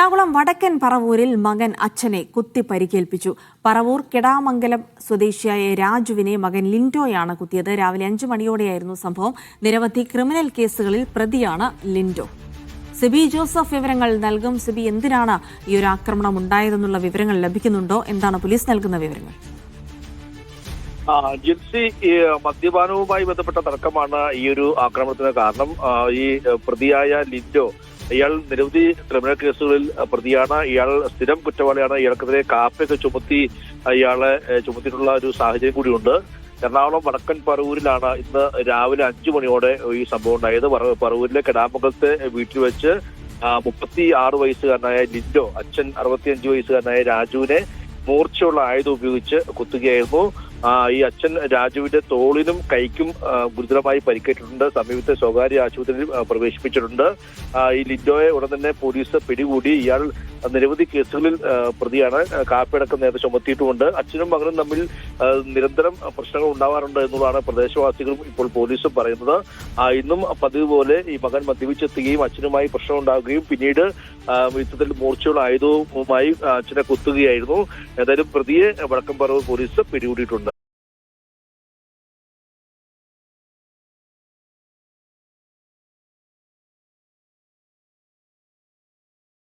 എറണാകുളം വടക്കൻ പറവൂരിൽ മകൻ അച്ഛനെ കുത്തി പരിക്കേൽപ്പിച്ചു പറവൂർ കിടാമംഗലം സ്വദേശിയായ രാജുവിനെ മകൻ ലിൻഡോയാണ് കുത്തിയത്. രാവിലെ അഞ്ചു മണിയോടെയായിരുന്നു സംഭവം. നിരവധി ക്രിമിനൽ കേസുകളിൽ പ്രതിയാണ് ലിൻഡോ. സിബി ജോസഫ് വിവരങ്ങൾ നൽകും. സിബി എന്തിനാണ് ഈ ഒരു ആക്രമണം ഉണ്ടായതെന്നുള്ള വിവരങ്ങൾ ലഭിക്കുന്നുണ്ടോ? എന്താണ് പോലീസ് നൽകുന്ന വിവരങ്ങൾ? ജിപ്സി മദ്യപാനവുമായി ബന്ധപ്പെട്ട തർക്കമാണ് ഈ ഒരു ആക്രമണത്തിന് കാരണം. ഈ പ്രതിയായ ലിൻഡോ ഇയാൾ നിരവധി ക്രിമിനൽ കേസുകളിൽ പ്രതിയാണ്. ഇയാൾ സ്ഥിരം കുറ്റവാളിയാണ്. ഇയാൾക്കെതിരെ കാപ്പയൊക്കെ ചുമത്തി ഇയാളെ ചുമത്തിയിട്ടുള്ള ഒരു സാഹചര്യം കൂടിയുണ്ട്. എറണാകുളം വടക്കൻ പറവൂരിലാണ് ഇന്ന് രാവിലെ അഞ്ചു മണിയോടെ ഈ സംഭവം ഉണ്ടായത്. പറ- പറവൂരിലെ കെടാമംഗലത്തെ വീട്ടിൽ വെച്ച് മുപ്പത്തി ആറ് വയസ്സുകാരനായ ലിൻഡോ അച്ഛൻ അറുപത്തിയഞ്ച് വയസ്സുകാരനായ രാജുവിനെ മൂർച്ചയുള്ള ആയുധം ഉപയോഗിച്ച് കുത്തുകയായിരുന്നു. ഈ അച്ഛൻ രാജുവിന്റെ തോളിനും കൈക്കും ഗുരുതരമായി പരിക്കേറ്റിട്ടുണ്ട്. സമീപത്തെ സ്വകാര്യ ആശുപത്രിയിൽ പ്രവേശിപ്പിച്ചിട്ടുണ്ട്. ഈ ലിൻഡോയെ ഉടൻ തന്നെ പോലീസ് പിടികൂടി. ഇയാൾ നിരവധി കേസുകളിൽ പ്രതിയാണ്. കാപ്പിയടക്കം നേരെ നേരത്തെ ചുമത്തിയിട്ടുമുണ്ട്. അച്ഛനും മകനും തമ്മിൽ നിരന്തരം പ്രശ്നങ്ങൾ ഉണ്ടാവാറുണ്ട് എന്നുള്ളതാണ് പ്രദേശവാസികളും ഇപ്പോൾ പോലീസും പറയുന്നത്. ഇന്നും പതിവ് പോലെ ഈ മകൻ മദ്യപിച്ചെത്തുകയും അച്ഛനുമായി പ്രശ്നം ഉണ്ടാകുകയും പിന്നീട് യുദ്ധത്തിൽ മൂർച്ചയുള്ള ആയുധവുമായി അച്ഛനെ കുത്തുകയായിരുന്നു. ഏതായാലും പ്രതിയെ വടക്കംപറവ് പോലീസ് പിടികൂടിയിട്ടുണ്ട്.